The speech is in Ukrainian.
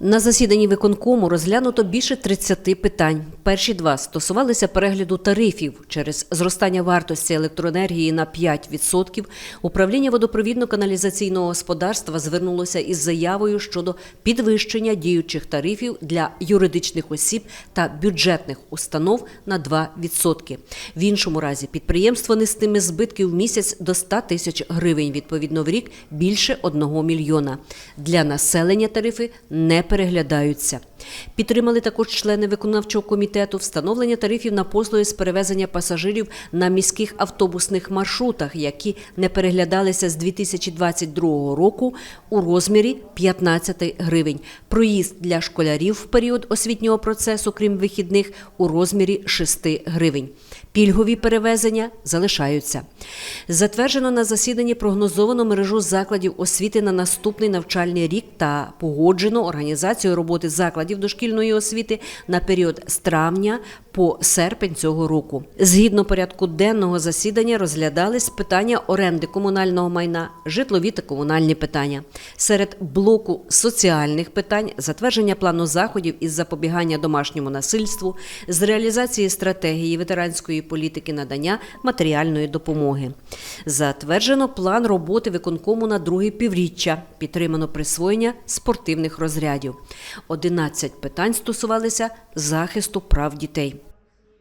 На засіданні виконкому розглянуто більше 30 питань. Перші два стосувалися перегляду тарифів через зростання вартості електроенергії на 5%. Управління водопровідно-каналізаційного господарства звернулося із заявою щодо підвищення діючих тарифів для юридичних осіб та бюджетних установ на 2%. В іншому разі підприємство нестиме збитки в місяць до 100 тисяч гривень, відповідно в рік більше 1 мільйона. Для населення тарифи не переглядаються. Підтримали також члени виконавчого комітету встановлення тарифів на послуги з перевезення пасажирів на міських автобусних маршрутах, які не переглядалися з 2022 року у розмірі 15 гривень. Проїзд для школярів в період освітнього процесу, крім вихідних, у розмірі 6 гривень. Пільгові перевезення залишаються. Затверджено на засіданні прогнозовану мережу закладів освіти на наступний навчальний рік та погоджено організацію роботи закладів дошкільної освіти на період з травня по серпень цього року. Згідно порядку денного засідання розглядались питання оренди комунального майна, житлові та комунальні питання. Серед блоку соціальних питань затвердження плану заходів із запобігання домашньому насильству, з реалізації стратегії ветеранської політики надання матеріальної допомоги. Затверджено план роботи виконкому на друге півріччя. Підтримано присвоєння спортивних розрядів. 11 питань стосувалися захисту прав дітей.